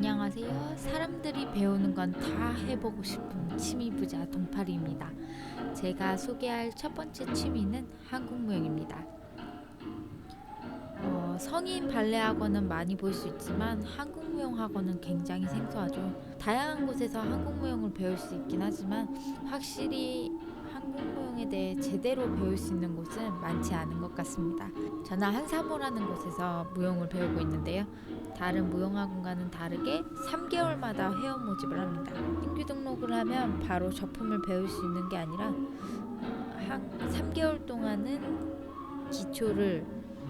안녕하세요. 사람들이 배우는 건 다 해보고 싶은 취미 부자 동파리입니다. 제가 소개할 첫 번째 취미는 한국 무용입니다. 어, 성인 발레 학원은 많이 볼 수 있지만 한국 무용 학원은 굉장히 생소하죠. 다양한 곳에서 한국 무용을 배울 수 있긴 하지만 확실히 대해 제대로 배울 수 있는 곳은 많지 않은 것 같습니다. 저는 한사모라는 곳에서 무용을 배우고 있는데요. 다른 무용학원과는 다르게 3개월마다 회원 모집을 합니다. 신규 등록을 하면 바로 저품을 배울 수 있는 게 아니라 한 3개월 동안은 기초를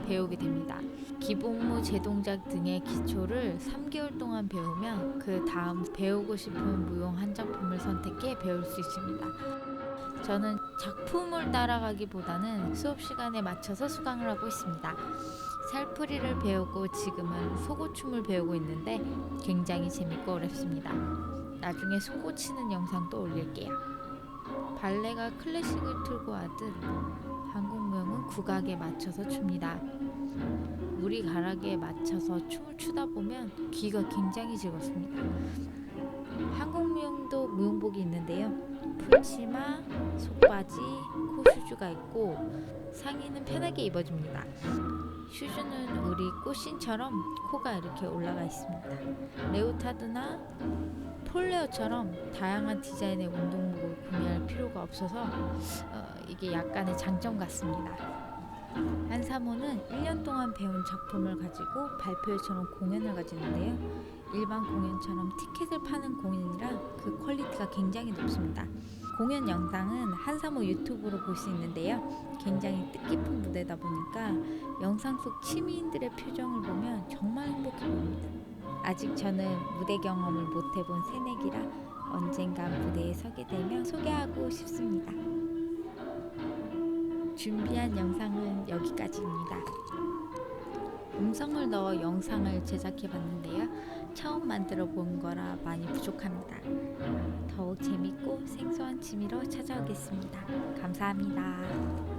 배우게 됩니다. 기본무, 제동작 등의 기초를 3개월 동안 배우면 그 다음 배우고 싶은 무용 한 작품을 선택해 배울 수 있습니다. 저는 작품을 따라가기보다는 수업 시간에 맞춰서 수강을 하고 있습니다. 살풀이를 배우고 지금은 소고춤을 배우고 있는데 굉장히 재밌고 어렵습니다. 나중에 소고 치는 영상도 올릴게요. 발레가 클래식을 틀고 하듯 한국 무용은 국악에 맞춰서 춥니다. 우리 가락에 맞춰서 춤을 추다 보면 귀가 굉장히 즐겁습니다. 한국 무용도 무용복이 있는데요. 풀치마, 속바지, 코슈즈가 있고 상의는 편하게 입어줍니다. 슈즈는 우리 꽃신처럼 코가 이렇게 올라가 있습니다. 레오타드나 폴레어처럼 다양한 디자인의 운동복을 구매할 필요가 없어서 어, 이게 약간의 장점 같습니다. 한 사모는 1년 동안 배운 작품을 가지고 발표회처럼 공연을 가지는데요. 일반 공연처럼 티켓을 파는 공연이라 그 퀄리티가 굉장히 높습니다. 공연 영상은 한사모 유튜브로 볼 수 있는데요. 굉장히 뜻깊은 무대다 보니까 영상 속 취미인들의 표정을 보면 정말 행복해 보입니다. 아직 저는 무대 경험을 못 해본 새내기라 언젠간 무대에 서게 되면 소개하고 싶습니다. 준비한 영상은 여기까지입니다. 음성을 넣어 영상을 제작해 봤는데요. 처음 만들어 본 거라 많이 부족합니다. 더욱 재밌고 생소한 취미로 찾아오겠습니다. 감사합니다.